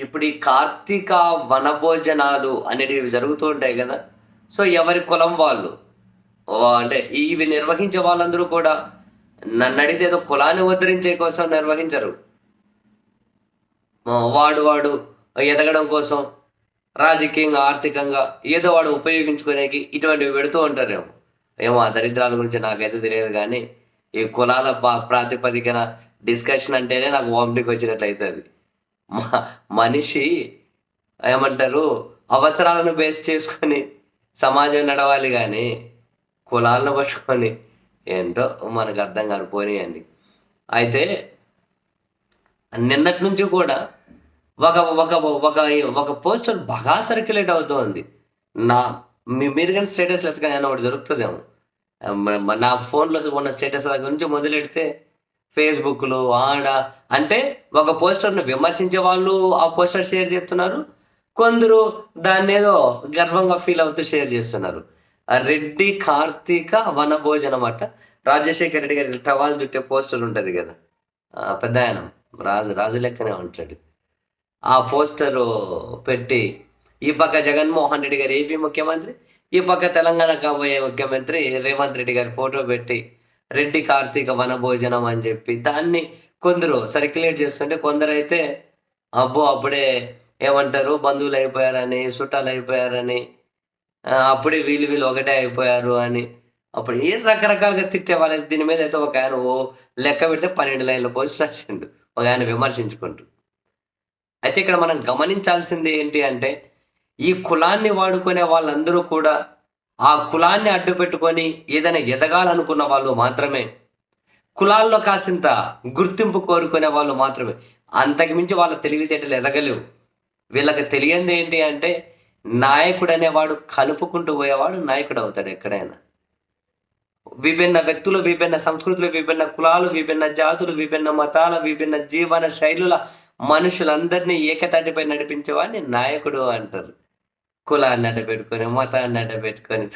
ఇప్పుడు ఈ కార్తీక వనభోజనాలు అనేటివి జరుగుతూ ఉంటాయి కదా. సో ఎవరి కులం వాళ్ళు? అంటే ఇవి నిర్వహించే వాళ్ళందరూ కూడా నన్ను అడిగితే ఏదో కులాన్ని ఉద్ధరించే కోసం నిర్వహించరు. వాడు వాడు ఎదగడం కోసం రాజకీయంగా ఆర్థికంగా ఏదో వాడు ఉపయోగించుకునేకి ఇటువంటివి పెడుతూ ఉంటారేమో. ఏమో ఆ దరిద్రాల గురించి నాకైతే తెలియదు కానీ ఈ కులాల పా- ప్రాతిపదికన డిస్కషన్ అంటేనే నాకు వామిటింగ్ వచ్చినట్లయితే అవుతుంది మనిషి ఏమంటారు అవసరాలను బేస్ చేసుకొని సమాజం నడవాలి కానీ కులాలను పట్టుకొని ఏంటో మనకు అర్థం కాదు పోనీయండి. అయితే నిన్నటి నుంచి కూడా ఒక ఒక ఒక ఒక పోస్టర్ బాగా సర్క్యులేట్ అవుతోంది. నా మీరు కానీ స్టేటస్ లెఫ్ట్ కానీ ఒకటి జరుగుతుందేమో. నా ఫోన్లో ఉన్న స్టేటస్ గురించి మొదలెడితే ఫేస్బుక్లో ఆడ అంటే ఒక పోస్టర్ను విమర్శించే వాళ్ళు ఆ పోస్టర్ షేర్ చేస్తున్నారు. కొందరు దాన్ని ఏదో గర్వంగా ఫీల్ అవుతూ షేర్ చేస్తున్నారు. ఆ రెడ్డి కార్తీక వనభోజనం అట రాజశేఖర రెడ్డి గారి టవాల్ చుట్టే పోస్టర్ ఉంటుంది కదా. పెద్ద ఆయన. రాజు రాజు లెక్కనే ఉంటాడు. ఆ పోస్టరు పెట్టి ఈ పక్క జగన్మోహన్ రెడ్డి గారు ఏపీ ముఖ్యమంత్రి ఈ పక్క తెలంగాణ కాబోయే ముఖ్యమంత్రి రేవంత్ రెడ్డి గారి ఫోటో పెట్టి రెడ్డి కార్తీక వనభోజనం అని చెప్పి దాన్ని కొందరు సర్క్యులేట్ చేస్తుంటే కొందరు అయితే అబ్బో అప్పుడే ఏమంటారు? బంధువులు అయిపోయారని చుట్టాలు అయిపోయారని అప్పుడే వీళ్ళు వీళ్ళు ఒకటే అయిపోయారు అని. అప్పుడు ఏ రకరకాలుగా తిట్టే వాళ్ళకి దీని మీద అయితే ఒక ఆయన ఓ లెక్క పెడితే పన్నెండు లైన్ల పోస్ట్ రాసిండు. ఒక ఆయన విమర్శించుకుంటూ. అయితే ఇక్కడ మనం గమనించాల్సింది ఏంటి అంటే ఈ కులాన్ని వాడుకునే వాళ్ళందరూ కూడా ఆ కులాన్ని అడ్డు పెట్టుకొని ఏదైనా ఎదగాలనుకున్న వాళ్ళు మాత్రమే. కులాల్లో కాసింత గుర్తింపు కోరుకునే వాళ్ళు మాత్రమే. అంతకు మించి వాళ్ళ తెలివితేటలు ఎదగలేవు. వీళ్ళకి తెలియంది ఏంటి అంటే నాయకుడు అనేవాడు కలుపుకుంటూ పోయేవాడు నాయకుడు అవుతాడు ఎక్కడైనా. విభిన్న వ్యక్తులు విభిన్న సంస్కృతులు విభిన్న కులాలు విభిన్న జాతులు విభిన్న మతాల విభిన్న జీవన శైలుల మనుషులందరినీ ఏకతాటిపై నడిపించేవాడిని నాయకుడు అంటారు. కులాన్ని అడ్డ పెట్టుకొని మతాన్ని అడ్డ పెట్టుకొని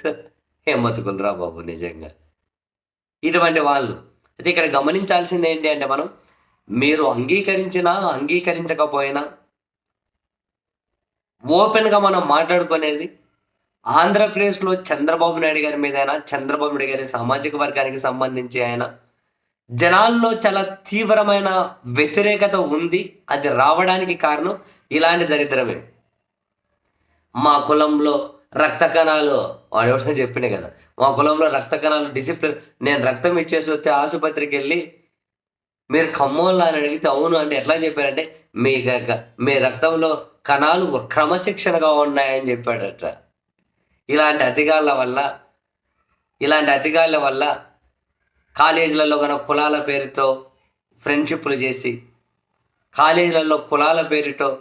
ఏం రా బాబు నిజంగా. ఇటువంటి వాళ్ళు. అయితే ఇక్కడ గమనించాల్సింది ఏంటి అంటే మనం మీరు అంగీకరించినా అంగీకరించకపోయినా ఓపెన్గా మనం మాట్లాడుకునేది ఆంధ్రప్రదేశ్లో చంద్రబాబు నాయుడు గారి మీద అయినా చంద్రబాబు నాయుడు గారి సామాజిక వర్గానికి సంబంధించి ఆయన జనాల్లో చాలా తీవ్రమైన వ్యతిరేకత ఉంది. అది రావడానికి కారణం ఇలాంటి దరిద్రమే. మా కులంలో రక్త కణాలు వాడు ఎవడో చెప్పిండే కదా మా కులంలో రక్త కణాలు డిసిప్లిన్ నేను రక్తం ఇచ్చేసి వస్తే ఆసుపత్రికి వెళ్ళి మీరు ఖమ్మంలో అని అడిగితే అవును అంటే ఎట్లా చెప్పారంటే మీ మీ రక్తంలో కణాలు క్రమశిక్షణగా ఉన్నాయని చెప్పాడట. ఇలాంటి అధికారుల వల్ల ఇలాంటి అధికారుల వల్ల కాలేజీలలో కనుక కులాల పేరుతో ఫ్రెండ్షిప్లు చేసి కాలేజీలలో కులాల పేరుతో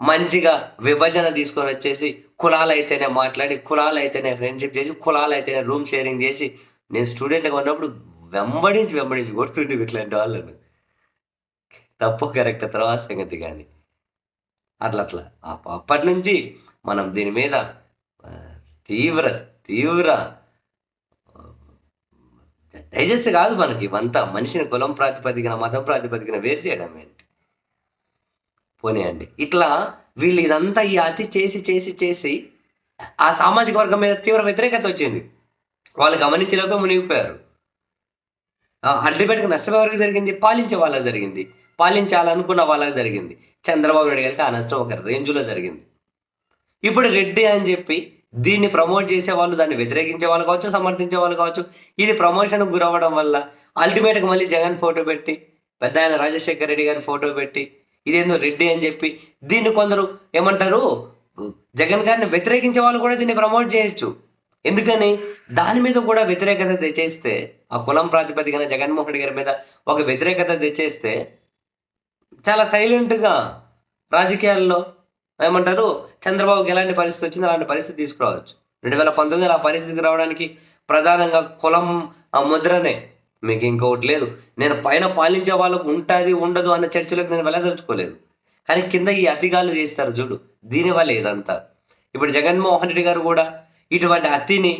మంచిగా విభజన తీసుకొని వచ్చేసి కులాలు అయితేనే మాట్లాడి కులాలు అయితేనే ఫ్రెండ్షిప్ చేసి కులాలు అయితేనే రూమ్ షేరింగ్ చేసి నేను స్టూడెంట్గా ఉన్నప్పుడు వెంబడించి వెంబడించి గుర్తుండి ఇట్లాంటి వాళ్ళను. తప్పు కరెక్ట్ తర్వాత సంగతి కానీ. అట్లా అట్లా. అప్పటి నుంచి మనం దీని మీద తీవ్ర తీవ్ర డైజెస్ట్ కాదు మనకి. ఇవంతా మనిషిని కులం ప్రాతిపదికన మతం ప్రాతిపదికన వేరు చేయడం పోనీయండి ఇట్లా వీళ్ళు ఇదంతా ఈ అతి చేసి చేసి చేసి ఆ సామాజిక వర్గం మీద తీవ్ర వ్యతిరేకత వచ్చింది. వాళ్ళు గమనించలేక మునిగిపోయారు. అల్టిమేట్గా నష్టం ఎవరికి జరిగింది పాలించే వాళ్ళకి జరిగింది పాలించాలనుకున్న వాళ్ళకి జరిగింది. చంద్రబాబు నాయుడు గారికి ఆ నష్టం ఒక రేంజ్లో జరిగింది. ఇప్పుడు రెడ్డి అని చెప్పి దీన్ని ప్రమోట్ చేసే వాళ్ళు దాన్ని వ్యతిరేకించే వాళ్ళు కావచ్చు సమర్థించే వాళ్ళు కావచ్చు ఇది ప్రమోషన్కు గురవ్వడం వల్ల అల్టిమేట్గా మళ్ళీ జగన్ ఫోటో పెట్టి పెద్ద ఆయన రాజశేఖర్ రెడ్డి గారి ఫోటో పెట్టి ఇదేందో రెడ్డి అని చెప్పి దీన్ని కొందరు ఏమంటారు జగన్ గారిని వ్యతిరేకించే వాళ్ళు కూడా దీన్ని ప్రమోట్ చేయొచ్చు. ఎందుకని? దాని మీద కూడా వ్యతిరేకత తెచ్చేస్తే ఆ కులం ప్రాతిపదికన జగన్మోహన్ రెడ్డి గారి మీద ఒక వ్యతిరేకత తెచ్చేస్తే చాలా సైలెంట్గా రాజకీయాల్లో ఏమంటారు చంద్రబాబుకి ఎలాంటి పరిస్థితి వచ్చిందో అలాంటి పరిస్థితి తీసుకురావచ్చు. రెండు వేల పంతొమ్మిది ఆ పరిస్థితికి రావడానికి ప్రధానంగా కులం ఆ ముద్రనే మీకు ఇంకొకటి లేదు నేను పైన పాలించే వాళ్ళకు ఉంటుంది ఉండదు అన్న చర్చలకు నేను వెళ్ళదలుచుకోలేదు. కానీ కింద ఈ అతిగాలు చేస్తారు చూడు దీనివల్ల ఇదంతా. ఇప్పుడు జగన్మోహన్ రెడ్డి గారు కూడా ఇటువంటి అతిని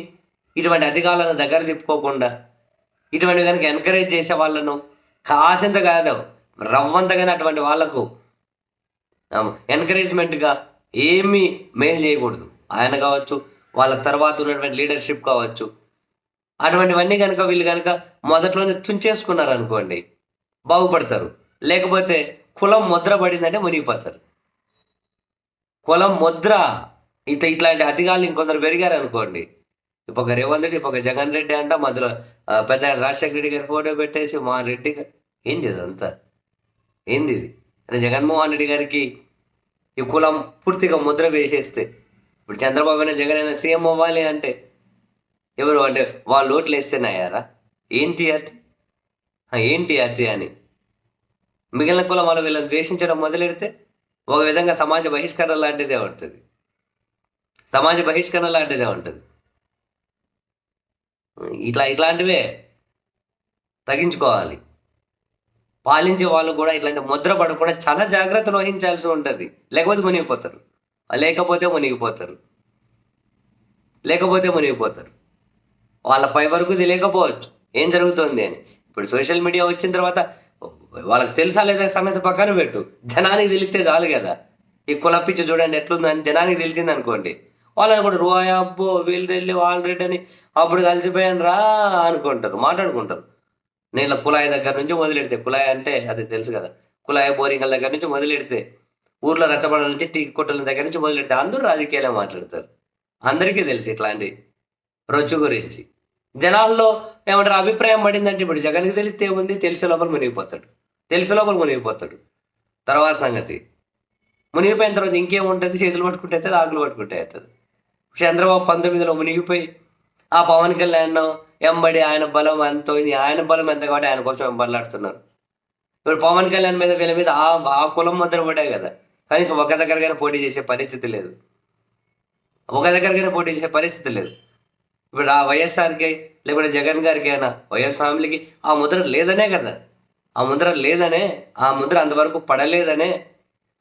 ఇటువంటి అధికారులను దగ్గర తిప్పుకోకుండా ఇటువంటి కనుక ఎంకరేజ్ చేసే వాళ్ళను కాసింత కాదు రవ్వంతగానే అటువంటి వాళ్ళకు ఎంకరేజ్మెంట్గా ఏమీ మేలు చేయకూడదు. ఆయన కావచ్చు వాళ్ళ తర్వాత ఉన్నటువంటి లీడర్షిప్ కావచ్చు అటువంటివన్నీ కనుక వీళ్ళు కనుక మొదట్లోనే తుంచేసుకున్నారు అనుకోండి బాగుపడతారు. లేకపోతే కులం ముద్ర పడిందంటే మునిగిపోతారు. కులం ముద్ర ఇత ఇట్లాంటి అతిగాళ్ళు ఇంకొందరు పెరిగారు అనుకోండి ఇప్పుడు రేవంత్ రెడ్డి ఇప్పుడు జగన్ రెడ్డి అంట మధ్యలో పెద్ద రాజశేఖర రెడ్డి గారి ఫోటో పెట్టేసి మా రెడ్డి ఏంది ఇదంతా? ఏంది ఇది? అంటే జగన్మోహన్ రెడ్డి గారికి ఈ కులం పూర్తిగా ముద్ర వేసేస్తే ఇప్పుడు చంద్రబాబు అయినా జగన్ అయినా సీఎం అవ్వాలి అంటే ఎవరు అంటే వాళ్ళు ఓట్లు వేస్తేనయ్యారా ఏంటి అతి ఏంటి అతి అని. మిగిలిన కులం వాళ్ళు వీళ్ళని ద్వేషించడం మొదలెడితే ఒక విధంగా సమాజ బహిష్కరణ లాంటిదే ఉంటుంది. సమాజ బహిష్కరణ లాంటిదే ఉంటుంది. ఇట్లా ఇట్లాంటివే తగ్గించుకోవాలి. పాలించే వాళ్ళు కూడా ఇట్లాంటి ముద్ర పడకుండా చాలా జాగ్రత్తలు వహించాల్సి ఉంటుంది. లేకపోతే మునిగిపోతారు. లేకపోతే మునిగిపోతారు. లేకపోతే మునిగిపోతారు. వాళ్ళ పై వరకు తెలియకపోవచ్చు. ఏం జరుగుతుంది అని. ఇప్పుడు సోషల్ మీడియా వచ్చిన తర్వాత వాళ్ళకి తెలుసా లేదా సంగతి పక్కన పెట్టు. జనానికి తెలిస్తే చాలు కదా. ఈ కులపిచ్చి చూడండి ఎట్లుందని జనానికి తెలిసింది అనుకోండి. వాళ్ళని కూడా రూయ అబ్బో వీళ్ళు రెడ్డి వాళ్ళు రెడ్డి అని అప్పుడు కలిసిపోయాను రా అనుకుంటారు మాట్లాడుకుంటారు. నేను కుళాయి దగ్గర నుంచి మొదలెడితే కుళాయి అంటే అది తెలుసు కదా. కుళాయి బోరింగ్ల దగ్గర నుంచి మొదలెడితే ఊర్లో రచ్చబడ నుంచి టీ కొట్టల దగ్గర నుంచి మొదలెడితే అందరూ రాజకీయాలే మాట్లాడతారు. అందరికీ తెలుసు ఇట్లాంటి రొచ్చు గురించి. జనాల్లో ఏమంటారు అభిప్రాయం పడిందంటే ఇప్పుడు జగన్కి తెలిస్తే ఉంది తెలిసే లోపల మునిగిపోతాడు. తెలిసే లోపల మునిగిపోతాడు. తర్వాత సంగతి. మునిగిపోయిన తర్వాత ఇంకేముంటుంది? చేతులు పట్టుకుంటే అవుతుంది ఆకులు పట్టుకుంటే అవుతుంది. చంద్రబాబు పంతొమ్మిదిలో మునిగిపోయి ఆ పవన్ కళ్యాణ్ ఎంబడి ఆయన బలం ఎంతో ఆయన బలం ఎంత కాబట్టి ఆయన కోసం ఎంబడలాడుతున్నారు ఇప్పుడు పవన్ కళ్యాణ్ మీద వీళ్ళ మీద ఆ ఆ కులం ముద్ర పడ్డాయి కదా. కనీసం ఒక దగ్గరగానే పోటీ చేసే పరిస్థితి లేదు. ఒక దగ్గరగానే పోటీ చేసే పరిస్థితి లేదు. ఇప్పుడు ఆ వైఎస్ఆర్కి లేకుంటే జగన్ గారికి అయినా వైఎస్ ఫ్యామిలీకి ఆ ముద్ర లేదనే కదా. ఆ ముద్ర లేదనే ఆ ముద్ర అంతవరకు పడలేదనే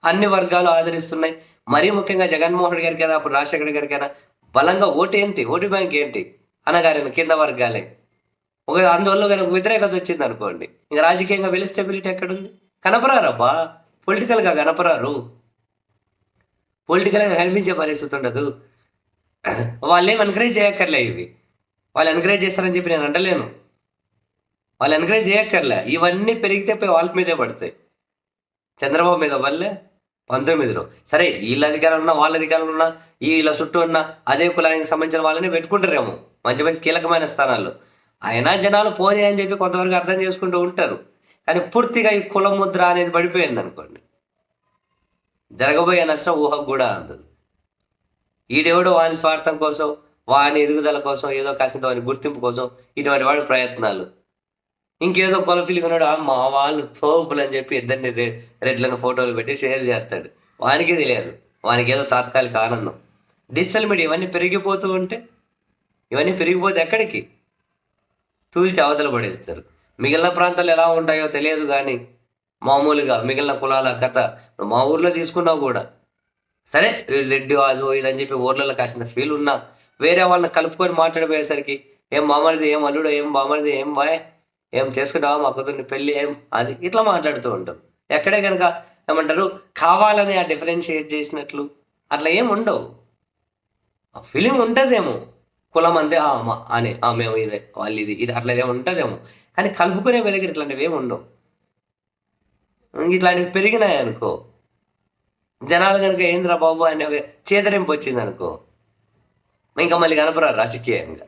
అన్ని వర్గాలు ఆదరిస్తున్నాయి. మరీ ముఖ్యంగా జగన్మోహన్ రెడ్డి గారికి అయినా అప్పుడు రాజశేఖర్ గారికి అయినా బలంగా ఓటు ఏంటి? ఓటు బ్యాంక్ ఏంటి? అనగారిన కింద వర్గాలే. ఒక అందువల్ల కనుక వ్యతిరేకత వచ్చింది అనుకోండి. ఇంకా రాజకీయంగా వెళ్ళి స్టెబిలిటీ ఎక్కడుంది? కనపరారబ్బా పొలిటికల్గా కనపరారు. పొలిటికల్గా కనిపించే పరిస్థితి ఉండదు. వాళ్ళేం ఎన్కరేజ్ ఎంకరేజ్ చేయక్కర్లే ఇవి. వాళ్ళు ఎంకరేజ్ చేస్తారని చెప్పి నేను అంటలేను. వాళ్ళు ఎంకరేజ్ చేయక్కర్లే. ఇవన్నీ పెరిగితే పోయి వాళ్ళ మీదే పడతాయి. చంద్రబాబు మీద వల్లే పంతొమ్మిదిలో సరే వీళ్ళ అధికారంలో ఉన్నా వాళ్ళ అధికారంలో ఉన్నా వీళ్ళ చుట్టూ ఉన్న అదే కులానికి సంబంధించిన వాళ్ళని పెట్టుకుంటారేమో. మంచి మంచి కీలకమైన స్థానాల్లో. అయినా జనాలు పోనీ అని చెప్పి కొంతవరకు అర్థం చేసుకుంటూ ఉంటారు. కానీ పూర్తిగా ఈ కుల ముద్ర అనేది పడిపోయింది అనుకోండి జరగబోయే నష్టం ఊహకు కూడా అందదు. ఈడెవడో వాని స్వార్థం కోసం వాని ఎదుగుదల కోసం ఏదో కాసింత వాని గుర్తింపు కోసం ఇటువంటి వాడి ప్రయత్నాలు. ఇంకేదో కొలఫీలు కొన్నాడు మా వాళ్ళు తోపులు అని చెప్పి ఇద్దరిని రె- రెడ్లను ఫోటోలు పెట్టి షేర్ చేస్తాడు. వానికే తెలియదు వానికి ఏదో తాత్కాలిక ఆనందం. డిజిటల్ మీడియా ఇవన్నీ పెరిగిపోతూ ఉంటే ఇవన్నీ పెరిగిపోతే ఎక్కడికి? తూల్చి అవతల పడేస్తారు. మిగిలిన ప్రాంతాలు ఎలా ఉంటాయో తెలియదు కానీ మామూలుగా మిగిలిన కులాల కథ మా ఊర్లో తీసుకున్నావు కూడా. సరే రెడ్డి అదో ఇదని చెప్పి ఊర్లలో కాసిన ఫీల్ ఉన్నా వేరే వాళ్ళని కలుపుకొని మాట్లాడిపోయేసరికి ఏం మామడిది ఏం అల్లుడు ఏం బామడిది ఏం బాయ్ ఏం చేసుకుంటావా మా కూతుర్ని పెళ్ళి ఏం? అది ఇట్లా మాట్లాడుతూ ఉంటాం. ఎక్కడే కనుక ఏమంటారు కావాలని ఆ డిఫరెన్షియేట్ చేసినట్లు అట్లా ఏం ఉండవు. ఆ ఫిలిం ఉంటుందేమో. కులం అంతే అని ఆ మేము ఇదే వాళ్ళు ఇది ఇది అట్లా ఏమో ఉంటుందేమో. కానీ కలుపుకునే వెలిగి ఇట్లాంటివి ఏమి ఉండవు. ఇట్లాంటివి పెరిగినాయి అనుకో జనాలు కనుక ఏంద్రా బాబు అనే ఒక చేదరింపు వచ్చింది అనుకో ఇంకా మళ్ళీ కనపరారు రాజకీయంగా?